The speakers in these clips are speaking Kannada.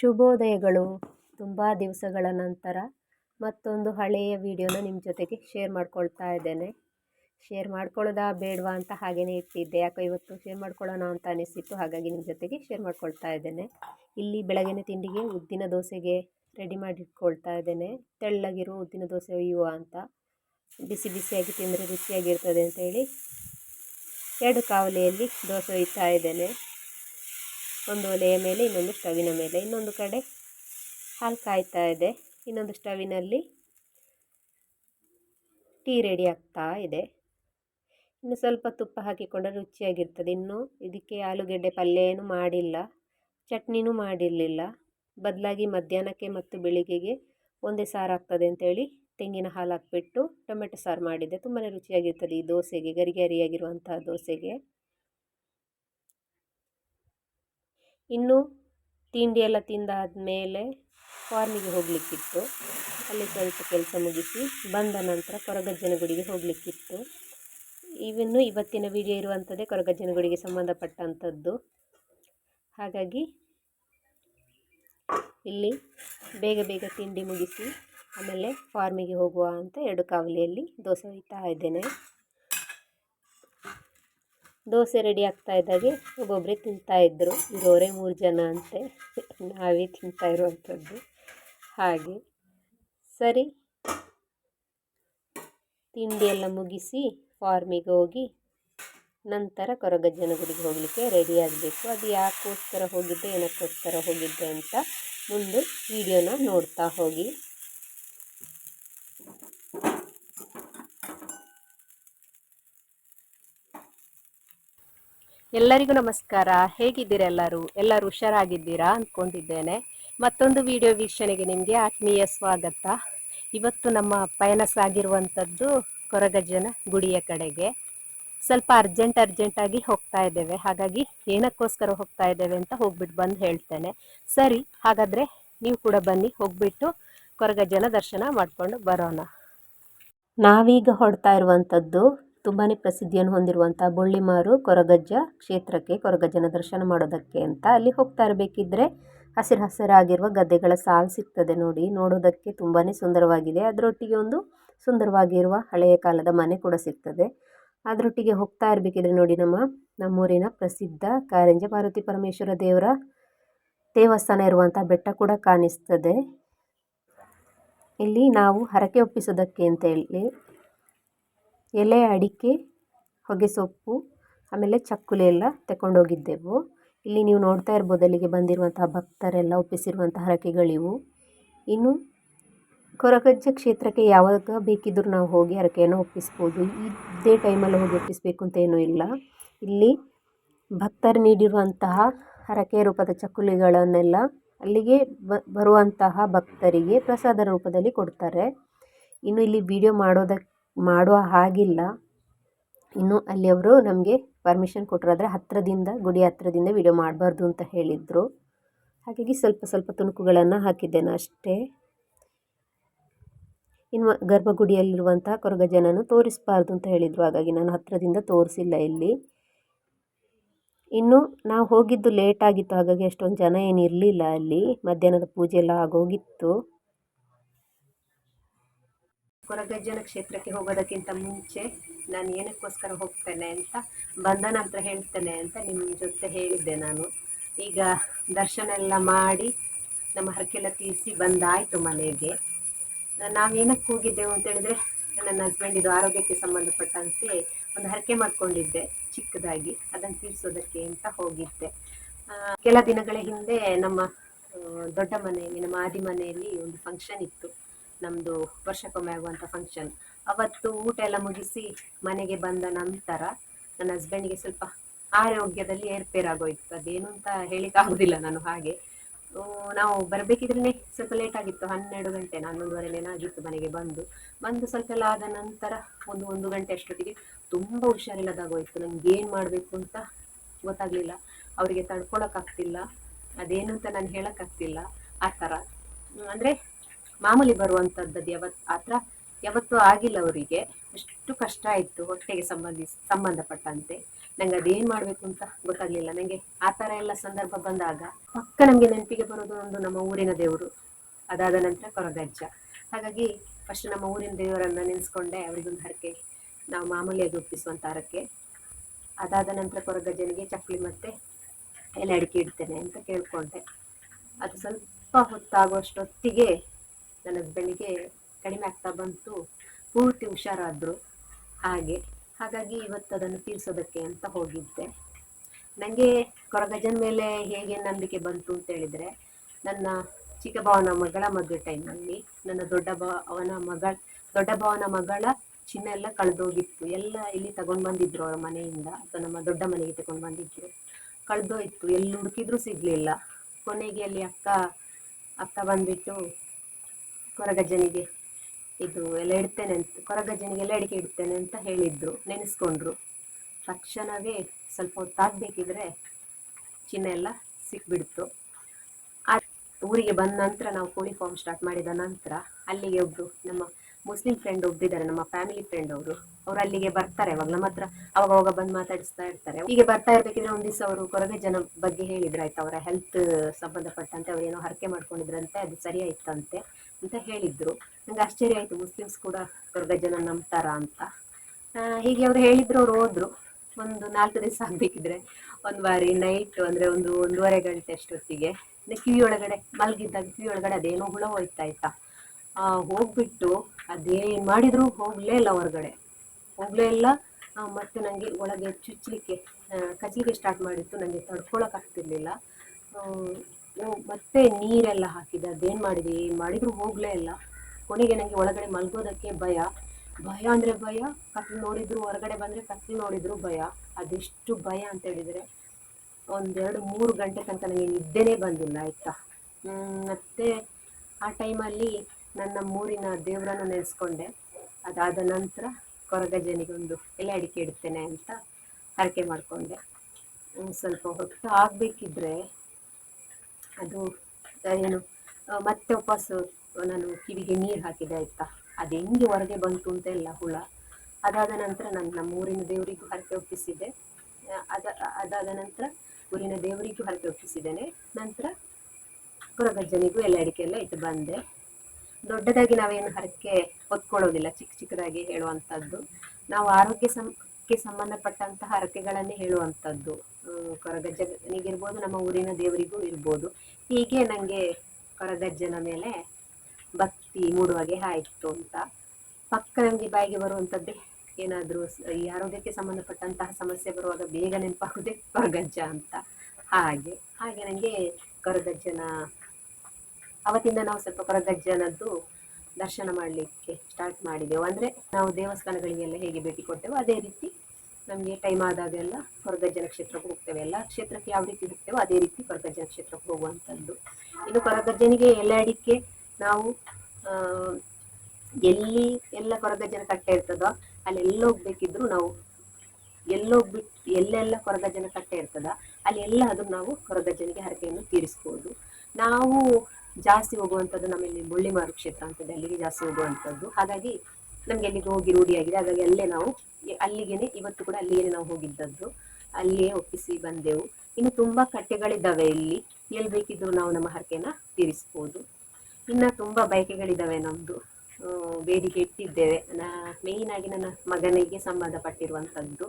ಶುಭೋದಯಗಳು. ತುಂಬ ದಿವಸಗಳ ನಂತರ ಮತ್ತೊಂದು ಹಳೆಯ ವಿಡಿಯೋನ ನಿಮ್ಮ ಜೊತೆಗೆ ಶೇರ್ ಮಾಡ್ಕೊಳ್ತಾ ಇದ್ದೇನೆ. ಶೇರ್ ಮಾಡ್ಕೊಳ್ಳೋದಾ ಬೇಡವಾ ಅಂತ ಹಾಗೆಯೇ ಇಟ್ಟಿದ್ದೆ. ಯಾಕೋ ಇವತ್ತು ಶೇರ್ ಮಾಡ್ಕೊಳ್ಳೋಣ ಅಂತ ಅನಿಸಿತ್ತು. ಹಾಗಾಗಿ ನಿಮ್ಮ ಜೊತೆಗೆ ಶೇರ್ ಮಾಡ್ಕೊಳ್ತಾ ಇದ್ದೇನೆ. ಇಲ್ಲಿ ಬೆಳಗಿನ ತಿಂಡಿಗೆ ಉದ್ದಿನ ದೋಸೆಗೆ ರೆಡಿ ಮಾಡಿ ಇಟ್ಕೊಳ್ತಾ ಇದ್ದೇನೆ. ತೆಳ್ಳಗಿರೋ ಉದ್ದಿನ ದೋಸೆ ಒಯ್ಯುವ ಅಂತ. ಬಿಸಿ ಬಿಸಿಯಾಗಿ ತಿಂದರೆ ರುಚಿಯಾಗಿರ್ತದೆ ಅಂತೇಳಿ ಎರಡು ಕಾವಲಿಯಲ್ಲಿ ದೋಸೆ ಒಯ್ತಾ ಇದ್ದೇನೆ. ಒಂದು ಒಲೆಯ ಮೇಲೆ, ಇನ್ನೊಂದು ಸ್ಟವಿನ ಮೇಲೆ. ಇನ್ನೊಂದು ಕಡೆ ಹಾಲು ಕಾಯ್ತಾ ಇದೆ. ಇನ್ನೊಂದು ಸ್ಟವಿನಲ್ಲಿ ಟೀ ರೆಡಿ ಆಗ್ತಾ ಇದೆ. ಇನ್ನು ಸ್ವಲ್ಪ ತುಪ್ಪ ಹಾಕಿಕೊಂಡರೆ ರುಚಿಯಾಗಿರ್ತದೆ. ಇನ್ನು ಇದಕ್ಕೆ ಆಲೂಗೆಡ್ಡೆ ಪಲ್ಯ ಏನು ಮಾಡಿಲ್ಲ. ಚಟ್ನಿನೂ ಮಾಡಿರಲಿಲ್ಲ. ಬದಲಾಗಿ ಮಧ್ಯಾಹ್ನಕ್ಕೆ ಮತ್ತು ಬೆಳಿಗ್ಗೆಗೆ ಒಂದೇ ಸಾರು ಆಗ್ತದೆ ಅಂತೇಳಿ ತೆಂಗಿನ ಹಾಲು ಹಾಕ್ಬಿಟ್ಟು ಟೊಮೆಟೊ ಸಾರು ಮಾಡಿದ್ದೆ. ತುಂಬಾ ರುಚಿಯಾಗಿರ್ತದೆ ಈ ದೋಸೆಗೆ, ಗರಿಗರಿಯಾಗಿರುವಂತಹ ದೋಸೆಗೆ. ಇನ್ನು ತಿಂಡಿ ಎಲ್ಲ ತಿಂದಾದ ಮೇಲೆ ಫಾರ್ಮಿಗೆ ಹೋಗಲಿಕ್ಕಿತ್ತು. ಅಲ್ಲಿ ಸ್ವಲ್ಪ ಕೆಲಸ ಮುಗಿಸಿ ಬಂದ ನಂತರ ಕೊರಗಜ್ಜನ ಗುಡಿಗೆ ಹೋಗಲಿಕ್ಕಿತ್ತು. ಇವನ್ನು ಇವತ್ತಿನ ವಿಡಿಯೋ ಇರುವಂಥದ್ದೇ ಕೊರಗಜ್ಜನ ಗುಡಿಗೆ ಸಂಬಂಧಪಟ್ಟಂಥದ್ದು ಹಾಗಾಗಿ ಇಲ್ಲಿ ಬೇಗ ಬೇಗ ತಿಂಡಿ ಮುಗಿಸಿ ಆಮೇಲೆ ಫಾರ್ಮಿಗೆ ಹೋಗುವ ಅಂತ ಎರಡು ಕಾವಲಿಯಲ್ಲಿ ದೋಸೆ ಒಯ್ತಾ ಇದ್ದೇನೆ. ದೋಸೆ ರೆಡಿ ಆಗ್ತಾ ಇದ್ದಾಗೆ. ಒಬ್ಬೊಬ್ಬರೇ ತಿಂತಾಯಿದ್ರು ಇರೋರೇ ಮೂರು ಜನ ಅಂತೆ. ನಾವೇ ತಿಂತಾ ಇರುವಂಥದ್ದು. ಹಾಗೆ. ಸರಿ. ತಿಂಡಿ ಎಲ್ಲ ಮುಗಿಸಿ ಫಾರ್ಮಿಗೆ ಹೋಗಿ ನಂತರ ಕೊರಗಜ್ಜನ ಗುಡಿಗೆ ಹೋಗಲಿಕ್ಕೆ ರೆಡಿ ಆಗಬೇಕು. ಅದು ಯಾಕೋಸ್ಕರ ಹೋಗಿದ್ದೆ, ಏನಕ್ಕೋಸ್ಕರ ಹೋಗಿದ್ದೆ ಅಂತ ಮುಂದೆ ವಿಡಿಯೋನ ನೋಡ್ತಾ ಹೋಗಿ. ಎಲ್ಲರಿಗೂ ನಮಸ್ಕಾರ. ಹೇಗಿದ್ದೀರಾ ಎಲ್ಲರೂ? ಎಲ್ಲರೂ ಹುಷಾರಾಗಿದ್ದೀರಾ ಅಂದ್ಕೊಂಡಿದ್ದೇನೆ. ಮತ್ತೊಂದು ವಿಡಿಯೋ ವೀಕ್ಷಣೆಗೆ ನಿಮಗೆ ಆತ್ಮೀಯ ಸ್ವಾಗತ. ಇವತ್ತು ನಮ್ಮ ಪಯಣ ಸಾಗಿರುವಂಥದ್ದು ಕೊರಗಜ್ಜನ ಗುಡಿಯ ಕಡೆಗೆ. ಸ್ವಲ್ಪ ಅರ್ಜೆಂಟ್ ಅರ್ಜೆಂಟಾಗಿ ಹೋಗ್ತಾ ಇದ್ದೇವೆ. ಹಾಗಾಗಿ ಏನಕ್ಕೋಸ್ಕರ ಹೋಗ್ತಾ ಇದ್ದೇವೆ ಅಂತ ಹೋಗ್ಬಿಟ್ಟು ಬಂದು ಹೇಳ್ತೇನೆ. ಸರಿ, ಹಾಗಾದರೆ ನೀವು ಕೂಡ ಬನ್ನಿ, ಹೋಗ್ಬಿಟ್ಟು ಕೊರಗಜ್ಜನ ದರ್ಶನ ಮಾಡಿಕೊಂಡು ಬರೋಣ. ನಾವೀಗ ಹೊಡ್ತಾ ಇರುವಂಥದ್ದು ತುಂಬಾ ಪ್ರಸಿದ್ಧಿಯನ್ನು ಹೊಂದಿರುವಂಥ ಬುಳ್ಳಿಮಾರು ಕೊರಗಜ್ಜ ಕ್ಷೇತ್ರಕ್ಕೆ ಕೊರಗಜ್ಜನ ದರ್ಶನ ಮಾಡೋದಕ್ಕೆ ಅಂತ ಅಲ್ಲಿ ಹೋಗ್ತಾ ಇರಬೇಕಿದ್ರೆ ಹಸಿರು ಹಸಿರಾಗಿರುವ ಗದ್ದೆಗಳ ಸಾಲು ಸಿಗ್ತದೆ ನೋಡಿ. ನೋಡೋದಕ್ಕೆ ತುಂಬಾ ಸುಂದರವಾಗಿದೆ. ಅದರೊಟ್ಟಿಗೆ ಒಂದು ಸುಂದರವಾಗಿರುವ ಹಳೆಯ ಕಾಲದ ಮನೆ ಕೂಡ ಸಿಗ್ತದೆ. ಅದರೊಟ್ಟಿಗೆ ಹೋಗ್ತಾ ಇರಬೇಕಿದ್ರೆ ನೋಡಿ ನಮ್ಮ ನಮ್ಮೂರಿನ ಪ್ರಸಿದ್ಧ ಕಾರಂಜ ಪಾರ್ವತಿ ಪರಮೇಶ್ವರ ದೇವರ ದೇವಸ್ಥಾನ ಇರುವಂಥ ಬೆಟ್ಟ ಕೂಡ ಕಾಣಿಸ್ತದೆ. ಇಲ್ಲಿ ನಾವು ಹರಕೆ ಒಪ್ಪಿಸೋದಕ್ಕೆ ಅಂತ ಹೇಳಿ ಎಲೆ, ಅಡಿಕೆ ಹೊಗೆಸೊಪ್ಪು ಆಮೇಲೆ ಚಕ್ಕುಲಿ ಎಲ್ಲ ತಗೊಂಡೋಗಿದ್ದೆವು ಇಲ್ಲಿ ನೀವು ನೋಡ್ತಾ ಇರ್ಬೋದು, ಅಲ್ಲಿಗೆ ಬಂದಿರುವಂತಹ ಭಕ್ತರೆಲ್ಲ ಒಪ್ಪಿಸಿರುವಂಥ ಹರಕೆಗಳಿವು ಇನ್ನು ಕೊರಗಜ್ಜ ಕ್ಷೇತ್ರಕ್ಕೆ ಯಾವಾಗ ಬೇಕಿದ್ದರೂ ನಾವು ಹೋಗಿ ಹರಕೆಯನ್ನು ಒಪ್ಪಿಸ್ಬೋದು. ಇದೇ ಟೈಮಲ್ಲಿ ಹೋಗಿ ಒಪ್ಪಿಸಬೇಕು ಅಂತ ಏನೂ ಇಲ್ಲ. ಇಲ್ಲಿ ಭಕ್ತರು ನೀಡಿರುವಂತಹ ಹರಕೆ ರೂಪದ ಚಕ್ಕುಲಿಗಳನ್ನೆಲ್ಲ ಅಲ್ಲಿಗೆ ಬರುವಂತಹ ಭಕ್ತರಿಗೆ ಪ್ರಸಾದ ರೂಪದಲ್ಲಿ ಕೊಡ್ತಾರೆ. ಇನ್ನು ಇಲ್ಲಿ ವಿಡಿಯೋ ಮಾಡೋದಕ್ಕೆ ಮಾಡುವ ಹಾಗಿಲ್ಲ. ಇನ್ನು ಅಲ್ಲಿ ಅವರು ನಮಗೆ ಪರ್ಮಿಷನ್ ಕೊಟ್ಟರು ಆದರೆ ಹತ್ತಿರದಿಂದ ಗುಡಿ ಹತ್ತಿರದಿಂದ ವಿಡಿಯೋ ಮಾಡಬಾರ್ದು ಅಂತ ಹೇಳಿದರು. ಹಾಗಾಗಿ ಸ್ವಲ್ಪ ಸ್ವಲ್ಪ ತುಣುಕುಗಳನ್ನು ಹಾಕಿದ್ದೇನೆ ಅಷ್ಟೇ. ಇನ್ನು ಗರ್ಭಗುಡಿಯಲ್ಲಿರುವಂಥ ಕೊರಗಜ್ಜನನ್ನು ತೋರಿಸಬಾರ್ದು ಅಂತ ಹೇಳಿದರು. ಹಾಗಾಗಿ ನಾನು ಹತ್ತಿರದಿಂದ ತೋರಿಸಿಲ್ಲ ಇಲ್ಲಿ. ಇನ್ನು ನಾವು ಹೋಗಿದ್ದು ಲೇಟ್ ಆಗಿತ್ತು. ಹಾಗಾಗಿ ಅಷ್ಟೊಂದು ಜನ ಏನಿರಲಿಲ್ಲ ಅಲ್ಲಿ. ಮಧ್ಯಾಹ್ನದ ಪೂಜೆ ಎಲ್ಲ ಆಗೋಗಿತ್ತು. ಕೊರಗಜ್ಜನ ಕ್ಷೇತ್ರಕ್ಕೆ ಹೋಗೋದಕ್ಕಿಂತ ಮುಂಚೆ ನಾನು ಏನಕ್ಕೋಸ್ಕರ ಹೋಗ್ತೇನೆ ಅಂತ ಬಂದ ನಂತರ ಹೇಳ್ತೇನೆ ಅಂತ ನಿಮ್ಮ ಜೊತೆ ಹೇಳಿದ್ದೆ ನಾನು. ಈಗ ದರ್ಶನ ಎಲ್ಲ ಮಾಡಿ ನಮ್ಮ ಹರಕೆಲ್ಲ ತೀರಿಸಿ ಬಂದಾಯಿತು ಮನೆಗೆ. ನಾವೇನಕ್ಕೆ ಹೋಗಿದ್ದೆವು ಅಂತ ಹೇಳಿದ್ರೆ ನನ್ನ ಹಸ್ಬೆಂಡಿದು ಆರೋಗ್ಯಕ್ಕೆ ಸಂಬಂಧಪಟ್ಟಂತೆ ಒಂದು ಹರಕೆ ಮಾಡ್ಕೊಂಡಿದ್ದೆ ಚಿಕ್ಕದಾಗಿ. ಅದನ್ನು ತೀರಿಸೋದಕ್ಕೆ ಅಂತ ಹೋಗಿದ್ದೆ. ಕೆಲ ದಿನಗಳ ಹಿಂದೆ ನಮ್ಮ ದೊಡ್ಡ ಮನೆಯಲ್ಲಿ, ನಮ್ಮ ಆದಿ ಮನೆಯಲ್ಲಿ ಒಂದು ಫಂಕ್ಷನ್ ಇತ್ತು. ನಮ್ಮದು ವರ್ಷಕ್ಕೊಮ್ಮೆ ಆಗುವಂಥ ಫಂಕ್ಷನ್ ಅವತ್ತು ಊಟ ಎಲ್ಲ ಮುಗಿಸಿ ಮನೆಗೆ ಬಂದ ನಂತರ ನನ್ನ ಹಸ್ಬೆಂಡ್ಗೆ ಸ್ವಲ್ಪ ಆರೋಗ್ಯದಲ್ಲಿ ಏರ್ಪೇರಾಗೋಯ್ತು. ಅದೇನು ಅಂತ ಹೇಳಿಕ್ಕಾಗೋದಿಲ್ಲ ನಾನು ಹಾಗೆ. ನಾವು ಬರಬೇಕಿದ್ರೆ ಸ್ವಲ್ಪ ಲೇಟ್ ಆಗಿತ್ತು, ಹನ್ನೆರಡು ಗಂಟೆ ಹನ್ನೊಂದುವರೆನೇನೋ ಆಗಿತ್ತು ಮನೆಗೆ ಬಂದು. ಬಂದು ಸ್ವಲ್ಪ ಎಲ್ಲ ಆದ ನಂತರ ಒಂದು ಒಂದು ಗಂಟೆ ಅಷ್ಟೊತ್ತಿಗೆ ತುಂಬ ಹುಷಾರಿಲ್ಲದಾಗೋಯ್ತು. ನನಗೆ ಏನು ಮಾಡಬೇಕು ಅಂತ ಗೊತ್ತಾಗಲಿಲ್ಲ. ಅವರಿಗೆ ತಡ್ಕೊಳಕ್ಕಾಗ್ತಿಲ್ಲ. ಅದೇನು ಅಂತ ನಾನು ಹೇಳೋಕ್ಕಾಗ್ತಿಲ್ಲ. ಆ ಥರ. ಅಂದರೆ ಮಾಮೂಲಿ ಬರುವಂತದ್ದು ಯಾವತ್, ಆ ಯಾವತ್ತು ಆಗಿಲ್ಲ ಅವರಿಗೆ. ಅಷ್ಟು ಕಷ್ಟ ಇತ್ತು ಹೊಟ್ಟೆಗೆ ಸಂಬಂಧಿಸಿ ಸಂಬಂಧಪಟ್ಟಂತೆ. ನಂಗೆ ಅದೇನ್ ಮಾಡಬೇಕು ಅಂತ ಗೊತ್ತಾಗ್ಲಿಲ್ಲ. ನನಗೆ ಆ ಥರ ಎಲ್ಲ ಸಂದರ್ಭ ಬಂದಾಗ ಪಕ್ಕ ನಮಗೆ ನೆನಪಿಗೆ ಬರೋದು ಒಂದು ನಮ್ಮ ಊರಿನ ದೇವರು. ಅದಾದ ನಂತರ ಕೊರಗಜ್ಜ. ಹಾಗಾಗಿ ಫಸ್ಟ್ ನಮ್ಮ ಊರಿನ ದೇವರನ್ನ ನೆನೆಸ್ಕೊಂಡೆ ಅವರಿಗೊಂದು ಹರಕೆ, ನಾವು ಮಾಮೂಲಿಯಾಗಿ ಒಪ್ಪಿಸುವಂಥ ಹರಕೆ. ಅದಾದ ನಂತರ ಕೊರಗಜ್ಜನಿಗೆ ಚಕ್ಲಿ ಮತ್ತೆ ಎಲೆ ಅಡಿಕೆ ಇಡ್ತೇನೆ ಅಂತ ಕೇಳ್ಕೊಂಡೆ. ಅದು ಸ್ವಲ್ಪ ಹೊತ್ತಾಗುವಷ್ಟೊತ್ತಿಗೆ ನನ್ನ ಹಸ್ಬೆಂಡಿಗೆ ಕಡಿಮೆ ಆಗ್ತಾ ಬಂತು. ಪೂರ್ತಿ ಹುಷಾರಾದರು ಹಾಗೆ. ಹಾಗಾಗಿ ಇವತ್ತು ಅದನ್ನು ತೀರಿಸೋದಕ್ಕೆ ಅಂತ ಹೋಗಿದ್ದೆ. ನನಗೆ ಕೊರಗಜನ್ ಮೇಲೆ ಹೇಗೆ ನಂಬಿಕೆ ಬಂತು ಅಂತ ಹೇಳಿದರೆ, ನನ್ನ ಚಿಕ್ಕ ಭಾವನ ಮಗಳ ಮದುವೆ ಟೈಮಲ್ಲಿ ನನ್ನ ದೊಡ್ಡ ಭಾವನ ಮಗಳ ದೊಡ್ಡ ಭಾವನ ಮಗಳ ಚಿನ್ನ ಎಲ್ಲ ಕಳೆದೋಗಿತ್ತು. ಎಲ್ಲ ಇಲ್ಲಿ ತಗೊಂಡು ಬಂದಿದ್ರು ಅವ್ರ ಮನೆಯಿಂದ, ಅಥವಾ ನಮ್ಮ ದೊಡ್ಡ ಮನೆಗೆ ತಗೊಂಡು ಬಂದಿದ್ರು. ಕಳೆದೋಯ್ತು. ಎಲ್ಲಿ ಹುಡುಕಿದ್ರು ಸಿಗ್ಲಿಲ್ಲ. ಕೊನೆಗೆ ಅಲ್ಲಿ ಅಕ್ಕ ಅಕ್ಕ ಬಂದ್ಬಿಟ್ಟು ಕೊರಗಜ್ಜನಿಗೆ. ಇದು ಎಲ್ಲ ಇಡ್ತೇನೆ ಅಂತ, ಕೊರಗಜ್ಜನಿಗೆ ಎಲ್ಲ ಅಡಿಕೆ ಇಡ್ತೇನೆ ಅಂತ ಹೇಳಿದ್ರು, ನೆನೆಸ್ಕೊಂಡ್ರು. ತಕ್ಷಣವೇ ಸ್ವಲ್ಪ ಹೊತ್ತಾಗಬೇಕಿದ್ರೆ ಚಿನ್ನ ಎಲ್ಲ ಸಿಕ್ಬಿಡ್ತು. ಆ ಊರಿಗೆ ಬಂದ ನಂತರ ನಾವು ಕೋಳಿ ಫಾರ್ಮ್ ಸ್ಟಾರ್ಟ್ ಮಾಡಿದ ನಂತರ ಅಲ್ಲಿಗೆ ಒಬ್ರು ನಮ್ಮ ಮುಸ್ಲಿಂ ಫ್ರೆಂಡ್ ಒಬ್ಬಿದ್ದಾರೆ ನಮ್ಮ ಫ್ಯಾಮಿಲಿ ಫ್ರೆಂಡ್ ಅವರು. ಅವ್ರು ಅಲ್ಲಿಗೆ ಬರ್ತಾರೆ ಅವಾಗ ನಮ್ಮ ಹತ್ರ ಅವಾಗ ಅವಾಗ ಬಂದು ಮಾತಾಡಿಸ್ತಾ ಇರ್ತಾರೆ. ಹೀಗೆ ಬರ್ತಾ ಇರ್ಬೇಕಿದ್ರೆ ಒಂದ್ ದಿವಸ ಅವರು ಕೊರಗೆ ಜನ ಬಗ್ಗೆ ಹೇಳಿದ್ರು, ಆಯ್ತಾ? ಅವರ ಹೆಲ್ತ್ ಸಂಬಂಧಪಟ್ಟಂತೆ ಅವ್ರು ಏನೋ ಹರಕೆ ಮಾಡ್ಕೊಂಡಿದ್ರಂತೆ, ಅದು ಸರಿ ಆಯ್ತಂತೆ ಅಂತ ಹೇಳಿದ್ರು. ನಂಗೆ ಆಶ್ಚರ್ಯ ಆಯ್ತು, ಮುಸ್ಲಿಮ್ಸ್ ಕೂಡ ಕೊರಗ ಜನ ನಂಬ್ತಾರ ಅಂತ. ಹೀಗೆ ಅವ್ರು ಹೇಳಿದ್ರು, ಅವ್ರು ಹೋದ್ರು. ಒಂದು ನಾಲ್ಕು ದಿವಸ ಆಗ್ಬೇಕಿದ್ರೆ, ಒಂದು ಬಾರಿ ನೈಟ್ ಅಂದ್ರೆ ಒಂದು ಒಂದೂವರೆ ಗಂಟೆ ಅಷ್ಟೊತ್ತಿಗೆ. ಕಿವಿ ಒಳಗಡೆ ಮಲಗಿದ್ದಾಗ ಕಿವಿ ಒಳಗಡೆ ಅದೇನೋ ಹುಳ ಹೋಯ್ತಾ ಆಯ್ತಾ ಹೋಗ್ಬಿಟ್ಟು ಅದೇನ್ ಮಾಡಿದ್ರು ಹೋಗ್ಲೇ ಇಲ್ಲ ಹೊರಗಡೆ. ಹೋಗ್ಲೇ ಇಲ್ಲ. ಆ, ಮತ್ತೆ ನನಗೆ ಒಳಗೆ ಚುಚ್ಚಲಿಕ್ಕೆ ಆ, ಕಚ್ಚಲಿಕ್ಕೆ ಸ್ಟಾರ್ಟ್ ಮಾಡಿತ್ತು. ನನಗೆ ತಡ್ಕೊಳಕ್ ಆಗ್ತಿರ್ಲಿಲ್ಲ. ಮತ್ತೆ ನೀರೆಲ್ಲ ಹಾಕಿದೆ ಅದೇನ್ ಮಾಡಿದೆ? ಏನ್ ಮಾಡಿದ್ರು ಹೋಗ್ಲೇ ಇಲ್ಲ. ಕೊನೆಗೆ ನನಗೆ ಒಳಗಡೆ ಮಲ್ಗೋದಕ್ಕೆ ಭಯ. ಭಯ ಅಂದ್ರೆ ಭಯ. ಕತ್ಲು ನೋಡಿದ್ರು ಹೊರಗಡೆ ಬಂದ್ರೆ ಕತ್ಲು ನೋಡಿದ್ರು ಭಯ. ಅದೆಷ್ಟು ಭಯ ಅಂತ ಹೇಳಿದ್ರೆ ಒಂದೆರಡು ಮೂರು ಗಂಟೆ ತನಕ ನನಗೆ ನಿದ್ದೆನೇ ಬಂದಿಲ್ಲ ಆಯ್ತಾ? ಮತ್ತೆ ಆ ಟೈಮಲ್ಲಿ ನನ್ನ ಮೂರಿನ ದೇವರನ್ನು ನೆನೆಸ್ಕೊಂಡೆ. ಅದಾದ ನಂತರ ಕೊರಗಜನಿಗೊಂದು ಎಲೆ ಅಡಿಕೆ ಇಡ್ತೇನೆ ಅಂತ ಹರಕೆ ಮಾಡಿಕೊಂಡೆ. ಸ್ವಲ್ಪ ಹೊತ್ತು ಆಗಬೇಕಿದ್ರೆ ಅದು ಏನು ಮತ್ತೆ ವಾಪಸ್ಸು ನಾನು ಕಿವಿಗೆ ನೀರು ಹಾಕಿದೆ ಆಯ್ತಾ? ಅದು ಹೆಂಗೆ ಹೊರಗೆ ಬಂತು ಅಂತ ಇಲ್ಲ ಹುಳ. ಅದಾದ ನಂತರ ನಾನು ನಮ್ಮ ಊರಿನ ದೇವರಿಗೂ ಹರಕೆ ಒಪ್ಪಿಸಿದೆ ಅದ, ಅದಾದ ನಂತರ ಊರಿನ ದೇವರಿಗೂ ಹರಕೆ ಒಪ್ಪಿಸಿದ್ದೇನೆ. ನಂತರ ಕೊರಗಜ್ಜನಿಗೂ ಎಲ್ಲ ಅಡಿಕೆ ಎಲ್ಲ ಇಟ್ಟು ಬಂದೆ. ದೊಡ್ಡದಾಗಿ ನಾವೇನು ಹರಕೆ ಹೊತ್ಕೊಳ್ಳೋದಿಲ್ಲ, ಚಿಕ್ಕ ಚಿಕ್ಕದಾಗಿ ಹೇಳುವಂಥದ್ದು. ನಾವು ಆರೋಗ್ಯ ಸಂಕ್ಕೆ ಸಂಬಂಧಪಟ್ಟಂತಹ ಹರಕೆಗಳನ್ನೇ ಹೇಳುವಂಥದ್ದು. ಕೊರಗಜ್ಜನಿಗಿರ್ಬೋದು, ನಮ್ಮ ಊರಿನ ದೇವರಿಗೂ ಇರ್ಬೋದು. ಹೀಗೆ ನನಗೆ ಕೊರಗಜ್ಜನ ಮೇಲೆ ಭಕ್ತಿ ಮೂಡುವಾಗೆ ಆಯಿತು ಅಂತ. ಪಕ್ಕ ನಮಗೆ ಬಾಯಿಗೆ ಬರುವಂಥದ್ದೇ ಏನಾದರೂ ಈ ಆರೋಗ್ಯಕ್ಕೆ ಸಂಬಂಧಪಟ್ಟಂತಹ ಸಮಸ್ಯೆ ಬರುವಾಗ ಬೇಗ ನೆನಪಾಗುದೇ ಕೊರಗಜ್ಜ ಅಂತ. ಹಾಗೆ ಹಾಗೆ ನನಗೆ ಕೊರಗಜ್ಜನ ಅವತ್ತಿಂದ ನಾವು ಸ್ವಲ್ಪ ಕೊರಗಜ್ಜನದ್ದು ದರ್ಶನ ಮಾಡಲಿಕ್ಕೆ ಸ್ಟಾರ್ಟ್ ಮಾಡಿದೆವು. ಅಂದರೆ ನಾವು ದೇವಸ್ಥಾನಗಳಿಗೆಲ್ಲ ಹೇಗೆ ಭೇಟಿ ಕೊಟ್ಟೆವೋ ಅದೇ ರೀತಿ ನಮಗೆ ಟೈಮ್ ಆದಾಗೆಲ್ಲ ಕೊರಗಜ್ಜನ ಕ್ಷೇತ್ರಕ್ಕೆ ಹೋಗ್ತೇವೆ. ಎಲ್ಲ ಕ್ಷೇತ್ರಕ್ಕೆ ಯಾವ ರೀತಿ ಹೋಗ್ತೇವೋ ಅದೇ ರೀತಿ ಕೊರಗಜ್ಜನ ಕ್ಷೇತ್ರಕ್ಕೆ ಹೋಗುವಂಥದ್ದು. ಇನ್ನು ಕೊರಗಜ್ಜನಿಗೆ ಎಲ್ಲ ಅಡಿಕೆ ನಾವು ಎಲ್ಲಿ ಎಲ್ಲ ಕೊರಗಜ್ಜನ ಕಟ್ಟೆ ಇರ್ತದೋ ಅಲ್ಲಿ ಎಲ್ಲ ಹೋಗ್ಬೇಕಿದ್ರು ನಾವು ಎಲ್ಲೋಗ್ಬಿಟ್ಟು ಎಲ್ಲೆಲ್ಲ ಕೊರಗಜ್ಜನ ಕಟ್ಟೆ ಇರ್ತದ ಅಲ್ಲಿ ಎಲ್ಲ ಅದು ನಾವು ಕೊರಗಜ್ಜನಿಗೆ ಹರಕೆಯನ್ನು ತೀರಿಸ್ಬೋದು. ನಾವು ಜಾಸ್ತಿ ಹೋಗುವಂಥದ್ದು ನಮ್ಮಲ್ಲಿ ಮುಳ್ಳಿಮಾರು ಕ್ಷೇತ್ರ ಅಂತದ್ದು ಅಲ್ಲಿಗೆ ಜಾಸ್ತಿ ಹೋಗುವಂಥದ್ದು ಹಾಗಾಗಿ ನಮ್ಗೆ ಅಲ್ಲಿಗೆ ಹೋಗಿ ರೂಢಿಯಾಗಿದೆ ಹಾಗಾಗಿ ಅಲ್ಲೇ ನಾವು ಅಲ್ಲಿಗೆನೇ ಇವತ್ತು ಕೂಡ ಅಲ್ಲಿಗೇನೆ ನಾವು ಹೋಗಿದ್ದದ್ದು. ಅಲ್ಲಿಯೇ ಒಪ್ಪಿಸಿ ಬಂದೆವು. ಇನ್ನು ತುಂಬಾ ಕಟ್ಟೆಗಳಿದ್ದಾವೆ ಇಲ್ಲಿ. ಎಲ್ಲಿ ಬೇಕಿದ್ರು ನಾವು ನಮ್ಮ ಹರಕೆನ ತೀರಿಸ್ಬೋದು. ಇನ್ನ ತುಂಬಾ ಬಯಕೆಗಳಿದ್ದಾವೆ ನಮ್ದು. ಬೇಡಿಕೆ ಇಟ್ಟಿದ್ದೇವೆ. ಮೇಯ್ನ್ ಆಗಿ ನನ್ನ ಮಗನಿಗೆ ಸಂಬಂಧಪಟ್ಟಿರುವಂಥದ್ದು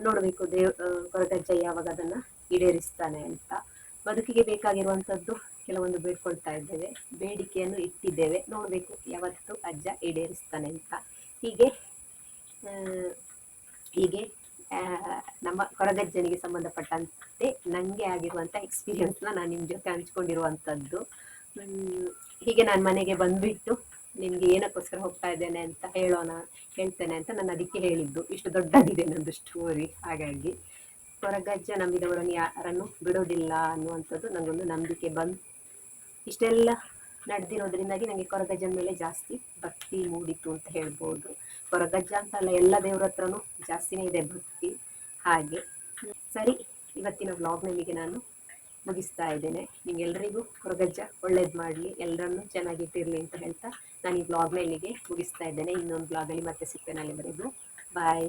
ನೋಡಬೇಕು ದೇವ್ ಕೊರಗಜ್ಜ ಯಾವಾಗ ಅದನ್ನ ಈಡೇರಿಸ್ತಾನೆ ಅಂತ. ಬದುಕಿಗೆ ಬೇಕಾಗಿರುವಂತದ್ದು ಕೆಲವೊಂದು ಬೇಡ್ಕೊಳ್ತಾ ಇದ್ದೇವೆ. ಬೇಡಿಕೆಯನ್ನು ಇಟ್ಟಿದ್ದೇವೆ. ನೋಡಬೇಕು ಯಾವತ್ತು ಅಜ್ಜ ಈಡೇರಿಸ್ತಾನೆ ಅಂತ. ಹೀಗೆ ಹೀಗೆ ನಮ್ಮ ಕೊರಗಜ್ಜನಿಗೆ ಸಂಬಂಧಪಟ್ಟಂತೆ ನನಗೆ ಆಗಿರುವಂಥ ಎಕ್ಸ್ಪೀರಿಯನ್ಸ್ನ ನಾನು ನಿಮ್ಮ ಜೊತೆ ಹಂಚ್ಕೊಂಡಿರುವಂಥದ್ದು. ಹೀಗೆ ನಾನು ಮನೆಗೆ ಬಂದುಬಿಟ್ಟು ನಿಮಗೆ ಏನಕ್ಕೋಸ್ಕರ ಹೋಗ್ತಾ ಇದ್ದೇನೆ ಅಂತ ಹೇಳೋಣ, ಹೇಳ್ತೇನೆ ಅಂತ ನಾನು ಅದಕ್ಕೆ ಹೇಳಿದ್ದು. ಇಷ್ಟು ದೊಡ್ಡದಿದೆ ನಂದು ಸ್ಟೋರಿ ಹಾಗಾಗಿ. ಕೊರಗಜ್ಜ ನಂಬಿದವರನ್ನು ಯಾರನ್ನು ಬಿಡೋದಿಲ್ಲ ಅನ್ನುವಂಥದ್ದು ನನಗೊಂದು ನಂಬಿಕೆ ಬಂದು ಇಷ್ಟೆಲ್ಲ ನಡೆದಿರೋದ್ರಿಂದಾಗಿ ನನಗೆ ಕೊರಗಜ್ಜನ ಮೇಲೆ ಜಾಸ್ತಿ ಭಕ್ತಿ ಮೂಡಿತು ಅಂತ ಹೇಳ್ಬೋದು. ಕೊರಗಜ್ಜ ಅಂತ ಅಲ್ಲ, ಎಲ್ಲ ದೇವ್ರ ಹತ್ರನೂ ಜಾಸ್ತಿನೇ ಇದೆ ಭಕ್ತಿ. ಹಾಗೆ ಸರಿ, ಇವತ್ತಿನ ವ್ಲಾಗ್ನಲ್ಲಿಗೆ ನಾನು ಮುಗಿಸ್ತಾ ಇದ್ದೇನೆ. ನಿಮ್ಗೆಲ್ರಿಗೂ ಕೊರಗಜ್ಜ ಒಳ್ಳೇದು ಮಾಡಲಿ ಎಲ್ಲರನ್ನೂ ಚೆನ್ನಾಗಿಟ್ಟಿರಲಿ ಅಂತ ಹೇಳ್ತಾ ನಾನು ಈ ವ್ಲಾಗ್ನ ಇಲ್ಲಿಗೆ ಮುಗಿಸ್ತಾ ಇದ್ದೇನೆ. ಇನ್ನೊಂದು ವ್ಲಾಗಲ್ಲಿ ಮತ್ತೆ ಸಿಗ್ತೇನೆ ಅಲ್ಲಿವರೆಗೂ. ಬಾಯ್